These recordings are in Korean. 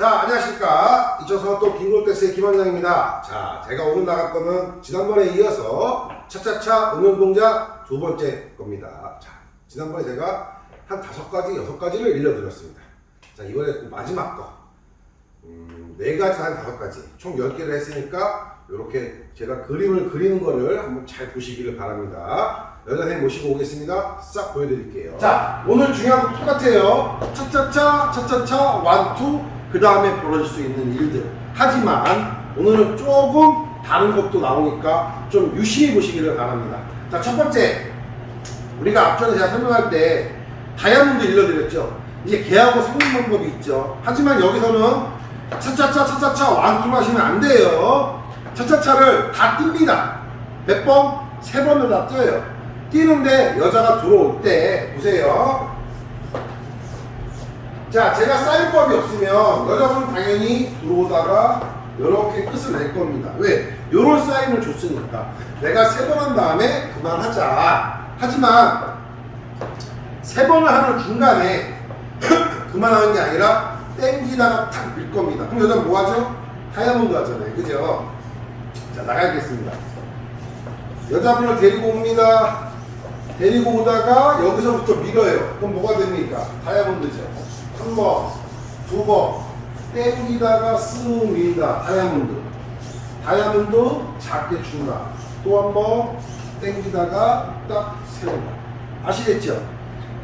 자, 안녕하십니까. 이초선 또 빙골대스의 김원장입니다. 자, 제가 오늘 나갈 거는 지난번에 이어서 차차차 응용 동작 두 번째 겁니다. 자, 지난번에 제가 한 다섯 가지, 여섯 가지를 일러드렸습니다. 자, 이번에 그 마지막 거. 음, 네 가지, 한 다섯 가지. 총열 개를 했으니까, 이렇게 제가 그림을 그리는 거를 한번 잘 보시기를 바랍니다. 여자 선생님 모시고 오겠습니다. 싹 보여드릴게요. 자, 오늘 중요한 거 똑같아요. 차차차, 차차차, 완투, 그 다음에 벌어질 수 있는 일들. 하지만 오늘은 조금 다른 것도 나오니까 좀 유심히 보시기를 바랍니다. 자, 첫 번째. 우리가 앞전에 제가 설명할 때 다이아몬드 일러드렸죠. 이제 개하고 성공 방법이 있죠. 하지만 여기서는 차차차 차차차 완투를 하시면 안 돼요. 차차차를 다 띱니다. 몇 번? 세 번을 다 뛰어요. 뛰는데 여자가 들어올 때 보세요. 자, 제가 사인법이 없으면 여자분은 당연히 들어오다가 이렇게 끝을 낼 겁니다. 왜? 요런 사인을 줬으니까. 내가 세 번 한 다음에 그만하자. 하지만 세 번을 하는 중간에 그만하는 게 아니라 땡기다가 탁 밀 겁니다. 그럼 여자는 뭐 하죠? 다이아몬드 하잖아요. 그죠? 자, 나가겠습니다. 여자분을 데리고 옵니다. 데리고 오다가 여기서부터 밀어요. 그럼 뭐가 됩니까? 다이아몬드죠. 한 번, 두 번, 땡기다가 쓱 밀다. 다이아몬드. 다이아몬드 작게 준다. 또 한 번, 땡기다가 딱 세운다. 아시겠죠?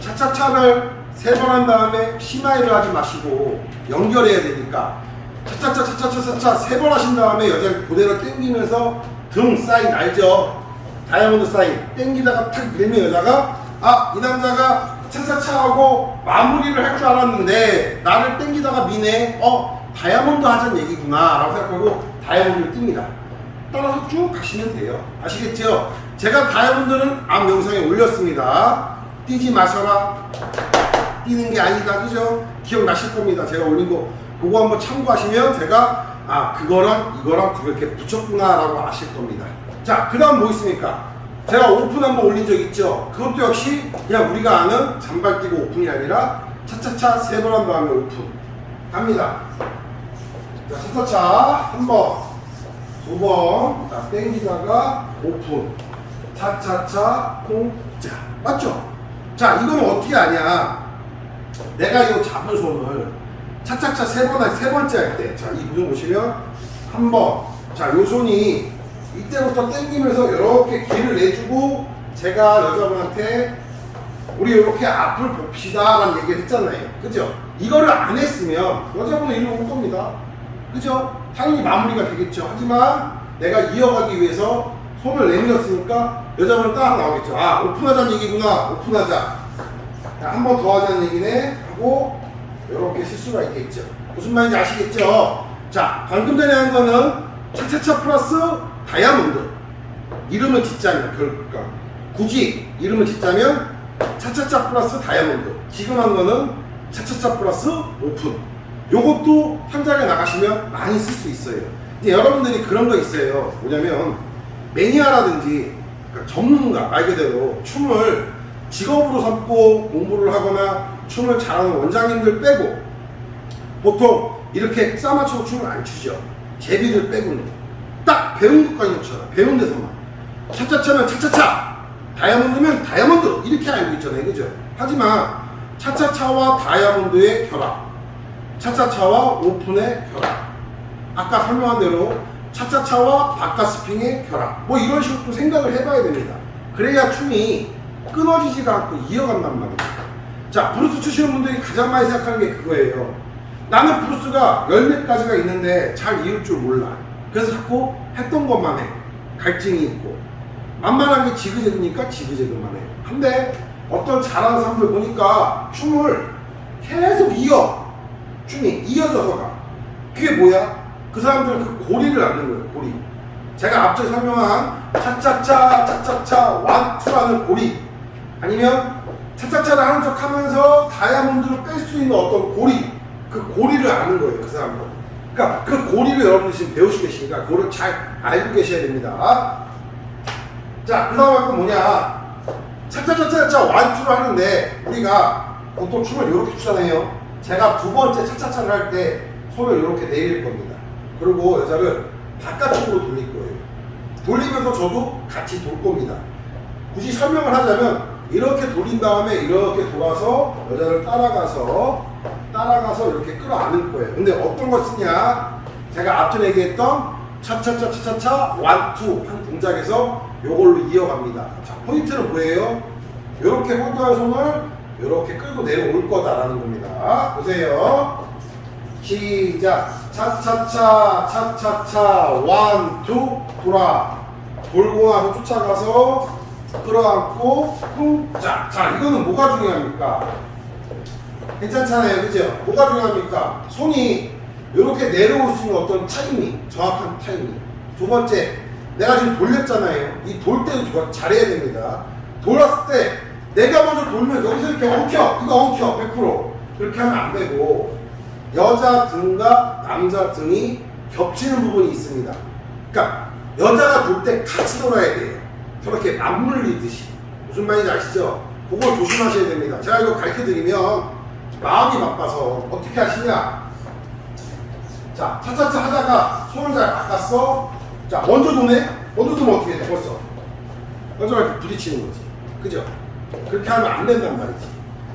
차차차를 세 번 한 다음에 심하이를 하지 마시고 연결해야 되니까 차차차 차차차 차차 세 번 하신 다음에 여자를 그대로 땡기면서 등 사인 알죠? 다이아몬드 사인. 땡기다가 탁 밀면 여자가 아 이 남자가 차차차 하고 마무리를 할 줄 알았는데 나를 땡기다가 미네. 어 다이아몬드 하자는 얘기구나 라고 생각하고 다이아몬드를 띱니다. 따라서 쭉 가시면 돼요. 아시겠죠? 제가 다이아몬드는 앞 영상에 올렸습니다 뛰지 마셔라 뛰는 게 아니다 그죠? 기억나실 겁니다 제가 올린 거 그거 한번 참고하시면 제가 아 그거랑 이거랑 그렇게 붙였구나 라고 아실 겁니다 자 그 다음 뭐 있습니까? 제가 오픈 한번 올린 적 있죠 그것도 역시 그냥 우리가 아는 잔발 뛰고 오픈이 아니라 차차차 세 번 한 다음에 오픈 갑니다 자 차차차 한 번 두 번, 자, 땡기다가 오픈. 차차차, 콩자. 맞죠? 자, 이건 어떻게 하냐. 내가 이거 잡은 손을 차차차 세 번, 할- 세 번째 할 때. 자, 이 구조 보시면 한 번. 자, 요 손이 이때부터 땡기면서 이렇게 길을 내주고 제가 여자분한테 우리 이렇게 앞을 봅시다 라는 얘기를 했잖아요. 그죠? 이거를 안 했으면 여자분은 이리로 올 겁니다. 그죠? 당연히 마무리가 되겠죠. 하지만 내가 이어가기 위해서 손을 내밀었으니까 여자분은 딱 나오겠죠. 아, 오픈하자는 얘기구나. 오픈하자. 한 번 더 하자는 얘기네. 하고, 이렇게 실수가 있겠죠. 무슨 말인지 아시겠죠? 자, 방금 전에 한 거는 차차차 플러스 다이아몬드. 이름을 짓자면, 그러니까 굳이 이름을 짓자면 차차차 플러스 다이아몬드. 지금 한 거는 차차차 플러스 오픈. 요것도 현장에 나가시면 많이 쓸 수 있어요. 이제 여러분들이 그런 거 있어요. 뭐냐면 매니아라든지 그러니까 전문가 말 그대로 춤을 직업으로 삼고 공부를 하거나 춤을 잘하는 원장님들 빼고 보통 이렇게 싸맞추고 춤을 안 추죠. 제비들 빼고는 딱 배운 것까지 놓잖아. 배운 데서만 차차차면 차차차 다이아몬드면 다이아몬드 이렇게 알고 있잖아요. 그죠? 하지만 차차차와 다이아몬드의 결합 차차차와 오픈의 결합. 아까 설명한 대로 차차차와 바카스핑의 결합. 뭐 이런 식으로 또 생각을 해봐야 됩니다. 그래야 춤이 끊어지지가 않고 이어간단 말입니다. 자, 브루스 추시는 분들이 가장 많이 생각하는 게 그거예요. 나는 브루스가 열몇 가지가 있는데 잘 이룰 줄 몰라. 그래서 자꾸 했던 것만 해. 갈증이 있고. 만만한 게 지그재그니까 지그재그만 해. 근데 어떤 잘하는 사람들 보니까 춤을 계속 이어. 춤이 이어져서 가. 그게 뭐야? 그 사람들은 그 고리를 갖는 거예요, 고리. 제가 앞서 설명한 차차차, 차차차, 완투라는 고리. 아니면 차차차를 하는 척 하면서 다이아 다이아몬드를 뺄 수 있는 어떤 고리, 그 고리를 아는 거예요, 그 사람은. 그러니까 그 고리를 여러분들 지금 배우시고 계시니까 그거를 잘 알고 계셔야 됩니다. 자, 그 다음 할건 뭐냐. 차차차차차 완투를 하는데 우리가 보통 춤을 이렇게 추잖아요. 제가 두 번째 차차차를 할 때 손을 이렇게 내릴 겁니다. 그리고 여자를 바깥쪽으로 돌릴 거예요. 돌리면서 저도 같이 돌 겁니다. 굳이 설명을 하자면 이렇게 돌린 다음에 이렇게 돌아서 여자를 따라가서 따라가서 이렇게 끌어안을 거예요. 근데 어떤 거 쓰냐? 제가 앞전에 얘기했던 차차차차차차 완투 한 동작에서 요걸로 이어갑니다. 자 포인트는 뭐예요? 이렇게 홀드한 손을 이렇게 끌고 내려올 거다라는 겁니다. 보세요. 시작. 차차차 차차차 완투 돌아 돌고 나서 쫓아가서 끌어안고 쿵짝. 자 이거는 뭐가 중요합니까? 괜찮잖아요, 그죠? 뭐가 중요합니까? 손이 이렇게 내려올 수 있는 어떤 타이밍, 정확한 타이밍. 두 번째, 내가 지금 돌렸잖아요. 이 돌 때도 잘해야 됩니다. 돌았을 때 내가 먼저 돌면 여기서 이렇게 엉켜, 이거 엉켜, 100%. 그렇게 하면 안 되고 여자 등과 남자 등이 겹치는 부분이 있습니다. 그러니까 여자가 돌 때 같이 돌아야 돼요. 저렇게 맞물리듯이. 무슨 말인지 아시죠? 그걸 조심하셔야 됩니다. 제가 이거 가르쳐 드리면 마음이 바빠서 어떻게 하시냐? 자, 차차차 하다가 손을 잘 바꿨어. 자, 먼저 도네? 먼저 도면 어떻게 돼? 벌써. 먼저 이렇게 부딪히는 거지. 그죠? 그렇게 하면 안 된단 말이지.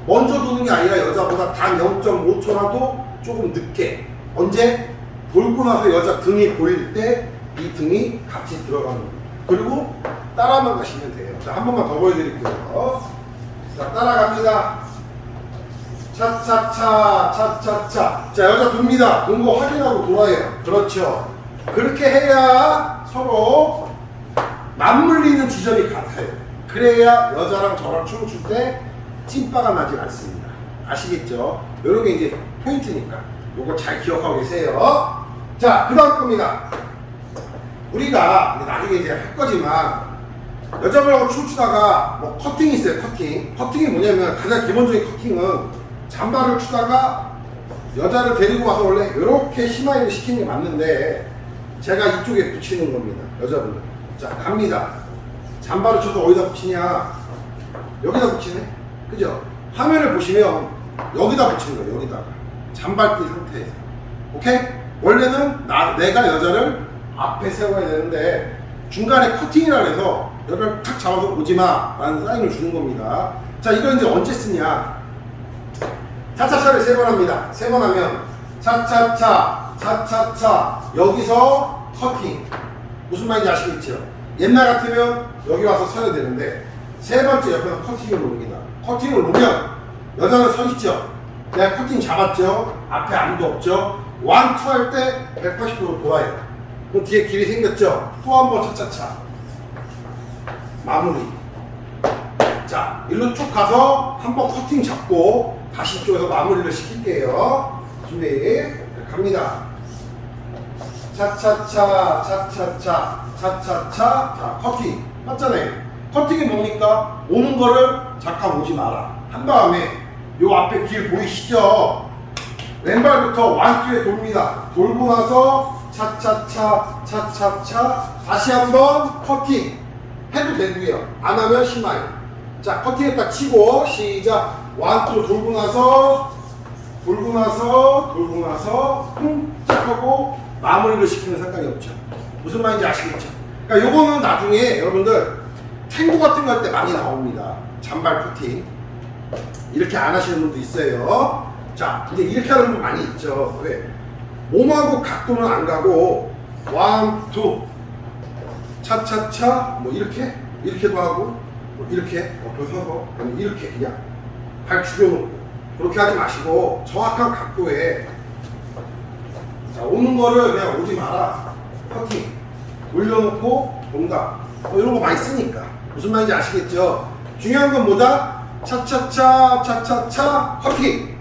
먼저 도는 게 아니라 여자보다 단 0.5초라도 조금 늦게. 언제? 돌고 나서 여자 등이 보일 때 이 등이 같이 들어가는 거예요. 그리고 따라만 가시면 돼요. 자, 한 번만 더 보여드릴게요. 자, 따라갑니다. 차차차 차차차 자 여자 돕니다 돈거 확인하고 돌아요 그렇죠 그렇게 해야 서로 맞물리는 지점이 같아요 그래야 여자랑 저랑 춤을 출 때 찐빠가 나지 않습니다 아시겠죠 요런 게 이제 포인트니까. 요거 잘 기억하고 계세요. 자 그 다음 겁니다. 우리가 나중에 이제 할 거지만 여자분하고 춤추다가 뭐 커팅이 있어요 커팅. 커팅이 뭐냐면 가장 기본적인 커팅은 잠바를 추다가 여자를 데리고 와서 원래 이렇게 심하게 시키는 게 맞는데 제가 이쪽에 붙이는 겁니다 여자분을 자 갑니다. 잠바를 쳐서 어디다 붙이냐? 여기다 붙이네. 그죠? 화면을 보시면 여기다 붙이는 거예요 여기다가 잠발띠 상태에서 오케이 원래는 나, 내가 여자를 앞에 세워야 되는데 중간에 커팅이라 해서 여자를 탁 잡아서 오지마 라는 사인을 주는 겁니다 자 이걸 이제 언제 쓰냐 차차차를 세 번 합니다. 세 번 하면 차차차 차차차 여기서 커팅 무슨 말인지 아시겠죠? 옛날 같으면 여기 와서 서야 되는데 세 번째 옆에서 커팅을 놓습니다. 커팅을 놓으면 여자는 서 있죠. 내가 커팅 잡았죠. 앞에 아무도 없죠. 완 투 할 때 180도로 돌아요. 그럼 뒤에 길이 생겼죠. 또 한 번 차차차 마무리. 자, 일로 쭉 가서 한 번 커팅 잡고 다시 이쪽에서 마무리를 시킬게요. 준비, 갑니다. 차차차, 차차차, 차차차, 자, 커팅. 맞잖아요. 커팅이 뭡니까? 오는 거를 잠깐 오지 마라. 한 다음에 요 앞에 길 보이시죠? 왼발부터 완투에 돕니다. 돌고 나서 차차차, 차차차, 다시 한번 커팅. 해도 되고요. 안 하면 심하요. 자, 커팅에 딱 치고 시작. 완투 돌고 나서 돌고 나서 돌고 나서 쿵짝 하고 마무리를 시키는 상관이 없죠. 무슨 말인지 아시겠죠? 그러니까 요거는 나중에 여러분들 탱고 같은 거 할 때 많이 나옵니다. 잔발 커팅. 이렇게 안 하시는 분도 있어요. 자, 이제 이렇게 하는 분 많이 있죠. 왜? 몸하고 각도는 안 가고 원, 투, 차차차 뭐 이렇게 이렇게도 하고 뭐 이렇게 옆에 서서 아니 이렇게 그냥 발 죽여놓고 그렇게 하지 마시고 정확한 각도에. 자 오는 거를 그냥 오지 마라. 커팅. 올려놓고 온다 뭐 이런 거 많이 쓰니까. 무슨 말인지 아시겠죠? 중요한 건 뭐다 차차차 차차차 커팅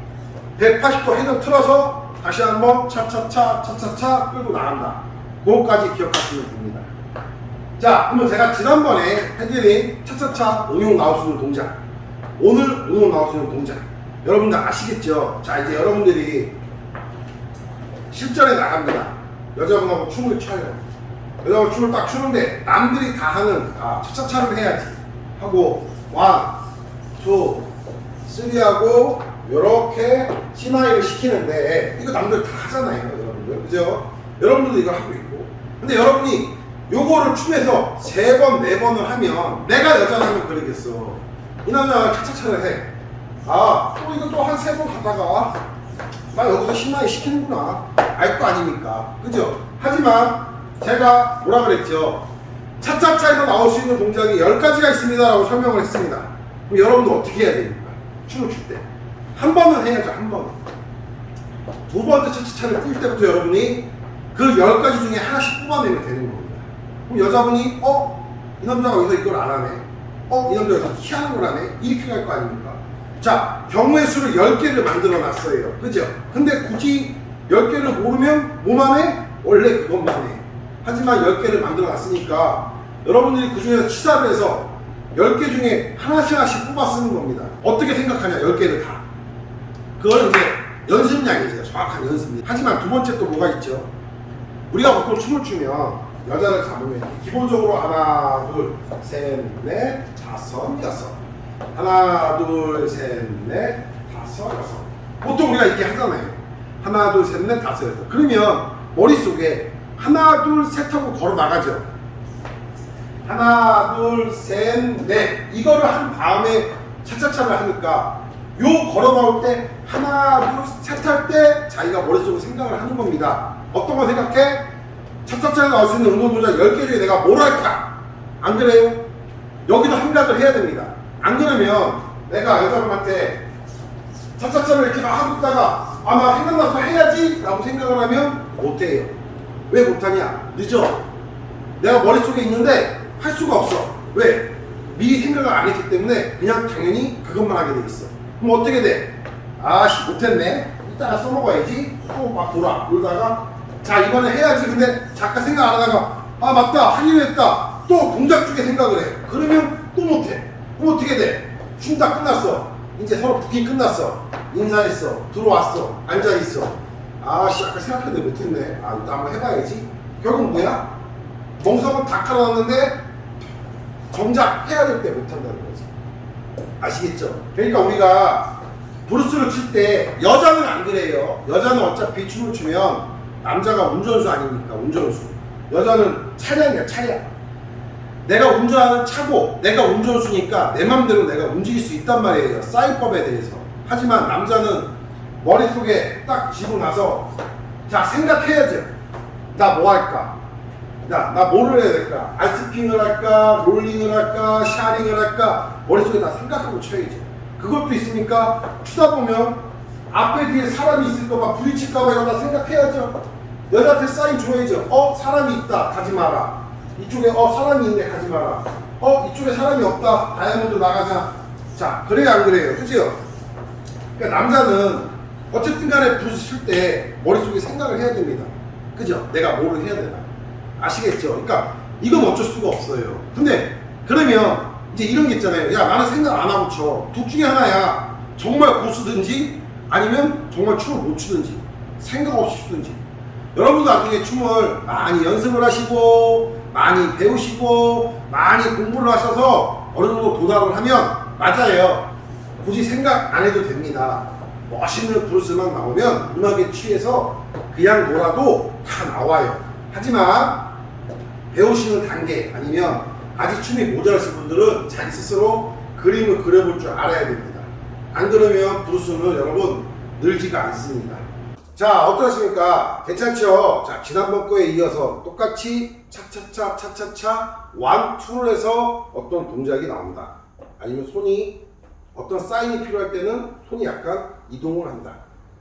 180도 헤드 틀어서 다시 한번 차차차 차차차 끌고 나간다 그거까지 기억하시면 됩니다 자, 그러면 제가 지난번에 해드린 차차차 응용 나올 수 있는 동작. 오늘 응용 나올 수 있는 동작. 여러분들 아시겠죠? 자 이제 여러분들이 실전에 나갑니다. 여자분하고 춤을 춰요. 여자분 춤을 딱 추는데 남들이 다 하는 아 차차차를 해야지 하고 원, 투, 쓰리하고 요렇게 심하이를 시키는데 이거 남들 다 하잖아요 여러분들. 그죠? 여러분들도 이걸 하고 있고. 근데 여러분이 요거를 춤에서 세 번, 네 번을 하면 내가 여자라면 그러겠어. 이 남자가 차차차를 해 아 또 이거 또 한 세번 가다가 나 여기서 심하이 시키는구나. 알 거 아닙니까. 그죠? 하지만 제가 뭐라 그랬죠? 차차차에서 나올 수 있는 동작이 10가지가 있습니다 라고 설명을 했습니다 그럼 여러분들 어떻게 해야 됩니까? 춤을 출 때 한 번은 해야죠 한 번은 두 번째 차차차를 뛸 때부터 여러분이 그 10가지 중에 하나씩 뽑아내면 되는 겁니다 그럼 여자분이 어? 이 남자가 여기서 이걸 안 하네 어? 이 남자가 여기서 희한한 걸 하네 이렇게 갈 거 아닙니까? 자 경우의 수를 10개를 만들어 놨어요 그죠? 근데 굳이 10개를 모르면 뭐만 해? 원래 그것만 해 하지만 10개를 만들어 놨으니까 여러분들이 그 중에서 치사를 해서 10개 중에 하나씩 하나씩 뽑아 쓰는 겁니다. 어떻게 생각하냐? 10개를 다. 그걸 이제 연습량이죠 정확한 연습량 하지만 두 번째 또 뭐가 있죠? 우리가 보통 춤을 추면 여자를 잡으면 기본적으로 하나 둘 셋 넷 다섯 여섯. 하나 둘 셋 넷 다섯 여섯. 보통 우리가 이렇게 하잖아요. 하나 둘 셋 넷 다섯 여섯. 그러면 머릿속에 하나 둘 셋 하고 걸어 나가죠 하나 둘 셋 넷 이거를 한 다음에 차차차를 하니까 요 걸어 나올 때 하나 둘 셋 할 때 자기가 머릿속으로 생각을 하는 겁니다 어떤 거 생각해? 차차차에 나올 수 있는 운동 동작 10개 중에 내가 뭘 할까? 안 그래요? 여기도 생각을 해야 됩니다 안 그러면 내가 여자분한테 차차차를 이렇게 막 하고 있다가 아마 생각나서 해야지 라고 생각을 하면 못해요 왜 못하냐? 늦어 내가 머릿속에 있는데 할 수가 없어. 왜? 미리 생각을 안 했기 때문에 그냥 당연히 그것만 하게 돼 있어. 그럼 어떻게 돼? 아씨 못했네. 이따가 써먹어야지. 또막 돌아. 돌다가 자 이번에 해야지. 근데 잠깐 생각 안 하다가 아 맞다. 하기로 했다. 또 동작 중에 생각을 해. 그러면 또 못해. 그럼 어떻게 돼? 춤 다 끝났어. 이제 서로 부킹 끝났어. 인사했어. 들어왔어. 앉아있어. 아씨 아까 생각했는데 못했네. 아 이따 한번 해봐야지. 결국 뭐야? 멍석은 다 깔아놨는데 정작 해야 될 때 못한다는 거지 아시겠죠? 그러니까 우리가 브루스를 칠 때 여자는 안 그래요. 여자는 어차피 춤을 추면 남자가 운전수 아닙니까? 운전수. 여자는 차량이야 차량. 내가 운전하는 차고 내가 운전수니까 내 맘대로 내가 움직일 수 있단 말이에요. 사이법에 대해서. 하지만 남자는 머릿속에 딱 쥐고 나서 자 생각해야죠. 나 뭐 할까? 야, 나 뭐를 해야 될까? 아이스핑을 할까? 롤링을 할까? 샤링을 할까? 머릿속에 다 생각하고 쳐야죠. 그것도 있으니까 추다 보면 앞에 뒤에 사람이 있을까봐 부딪힐까봐 이런 다 생각해야죠. 여자한테 사인 줘야죠. 어, 사람이 있다. 가지 마라. 이쪽에 어, 사람이 있네. 가지 마라. 어, 이쪽에 사람이 없다. 다이아몬드 나가자. 자, 그래요, 안 그래요? 그죠? 그러니까 남자는 어쨌든 간에 붓을 칠때 머릿속에 생각을 해야 됩니다. 그죠? 내가 뭐를 해야 되나. 아시겠죠? 그러니까 이건 어쩔 수가 없어요. 근데 그러면 이제 이런 게 있잖아요. 야 나는 생각 안 하고 쳐. 둘 중에 하나야. 정말 고수든지 아니면 정말 춤을 못 추든지 생각 없이 추든지. 여러분도 나중에 춤을 많이 연습을 하시고 많이 배우시고 많이 공부를 하셔서 어느 정도 도달을 하면 맞아요. 굳이 생각 안 해도 됩니다. 멋있는 브루스만 나오면 음악에 취해서 그냥 놀아도 다 나와요. 하지만 배우시는 단계 아니면 아직 춤이 모자라신 분들은 자기 스스로 그림을 그려볼 줄 알아야 됩니다. 안 그러면 브루스는 여러분 늘지가 않습니다. 자 어떠십니까? 괜찮죠? 자 지난번 거에 이어서 똑같이 차차차 차차차 완 투를 해서 어떤 동작이 나온다. 아니면 손이 어떤 사인이 필요할 때는 손이 약간 이동을 한다.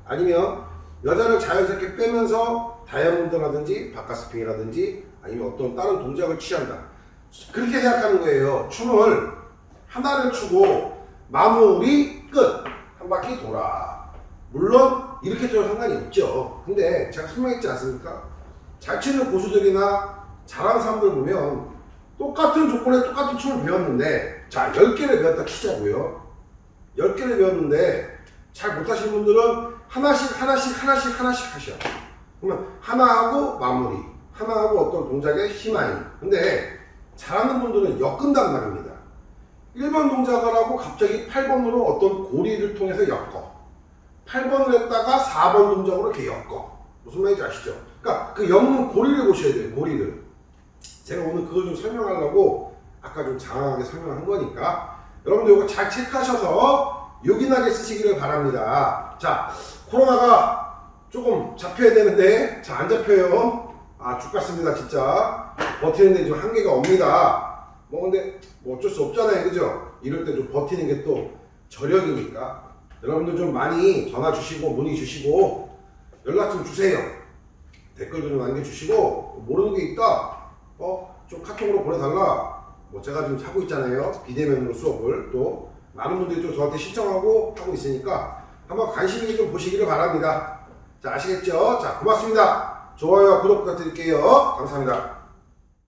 아니면 여자를 자연스럽게 빼면서 다이아몬드라든지 바카스핑이라든지 아니면 어떤 다른 동작을 취한다. 그렇게 생각하는 거예요. 춤을 하나를 추고 마무리 끝. 한 바퀴 돌아. 물론 이렇게 해도 상관이 없죠. 근데 제가 설명했지 않습니까? 잘 추는 고수들이나 잘하는 사람들 보면 똑같은 조건에 똑같은 춤을 배웠는데 자 10개를 배웠다 치자고요. 10개를 배웠는데 잘 못하시는 분들은 하나씩 하나씩 하나씩 하나씩 하셔. 그러면 하나 하고 마무리, 하나 하고 어떤 동작의 심화인. 근데 잘하는 분들은 엮은단 말입니다. 1번 동작을 하고 갑자기 8번으로 어떤 고리를 통해서 엮어. 8번을 했다가 4번 동작으로 이렇게 엮어. 무슨 말인지 아시죠? 그러니까 그 엮는 고리를 보셔야 돼요, 고리를. 제가 오늘 그걸 좀 설명하려고 아까 좀 장황하게 설명한 거니까 여러분들 이거 잘 체크하셔서 요긴하게 쓰시기를 바랍니다. 자, 코로나가 조금 잡혀야 되는데 잘안 잡혀요. 아, 죽겠습니다, 진짜. 버티는데 좀 한계가 옵니다. 뭐 근데 뭐 어쩔 수 없잖아요, 그죠? 이럴 때 좀 버티는 게 또 저력이니까 여러분들 좀 많이 전화 주시고 문의 주시고 연락 좀 주세요. 댓글도 좀 남겨주시고 모르는 게 있다. 어, 좀 카톡으로 보내달라. 뭐 제가 지금 하고 있잖아요. 비대면으로 수업을 또 많은 분들이 또 저한테 신청하고 하고 있으니까 한번 관심 있게 좀 보시기를 바랍니다. 자, 아시겠죠? 자, 고맙습니다. 좋아요, 구독 부탁드릴게요. 감사합니다.